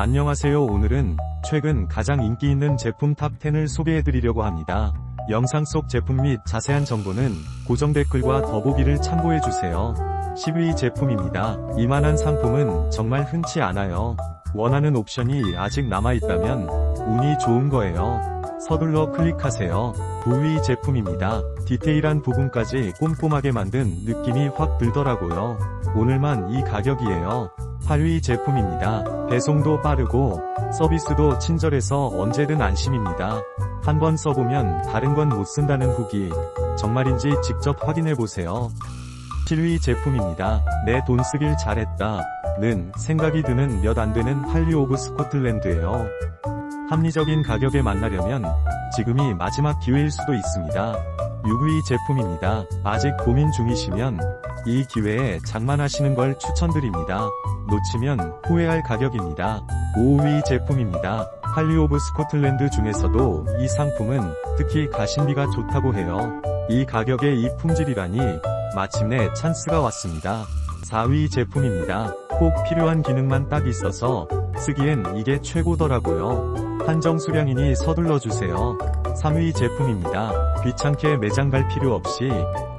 안녕하세요 오늘은 최근 가장 인기 있는 제품 탑10을 소개해드리려고 합니다. 영상 속 제품 및 자세한 정보는 고정 댓글과 더보기를 참고해주세요. 10위 제품입니다. 이만한 상품은 정말 흔치 않아요. 원하는 옵션이 아직 남아있다면 운이 좋은 거예요. 서둘러 클릭하세요. 9위 제품입니다. 디테일한 부분까지 꼼꼼하게 만든 느낌이 확 들더라고요. 오늘만 이 가격이에요. 8위 제품입니다. 배송도 빠르고 서비스도 친절해서 언제든 안심입니다. 한번 써보면 다른 건 못 쓴다는 후기 정말인지 직접 확인해보세요. 7위 제품입니다. 내 돈 쓰길 잘했다. 는 생각이 드는 몇 안 되는 할리 오브 스코틀랜드예요. 합리적인 가격에 만나려면 지금이 마지막 기회일 수도 있습니다. 6위 제품입니다. 아직 고민 중이시면 이 기회에 장만하시는 걸 추천드립니다. 놓치면 후회할 가격입니다. 5위 제품입니다. 할리 오브 스코틀랜드 중에서도 이 상품은 특히 가심비가 좋다고 해요. 이 가격에 이 품질이라니 마침내 찬스가 왔습니다. 4위 제품입니다. 꼭 필요한 기능만 딱 있어서 쓰기엔 이게 최고더라고요. 한정 수량이니 서둘러 주세요. 3위 제품입니다. 귀찮게 매장 갈 필요 없이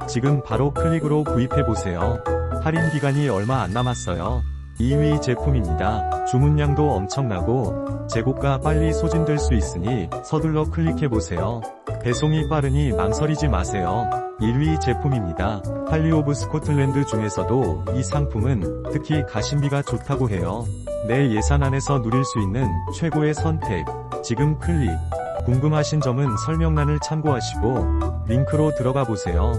지금 바로 클릭으로 구입해보세요. 할인 기간이 얼마 안 남았어요. 2위 제품입니다. 주문량도 엄청나고 재고가 빨리 소진될 수 있으니 서둘러 클릭해보세요. 배송이 빠르니 망설이지 마세요. 1위 제품입니다. 할리 오브 스코틀랜드 중에서도 이 상품은 특히 가심비가 좋다고 해요. 내 예산 안에서 누릴 수 있는 최고의 선택. 지금 클릭. 궁금하신 점은 설명란을 참고하시고 링크로 들어가 보세요.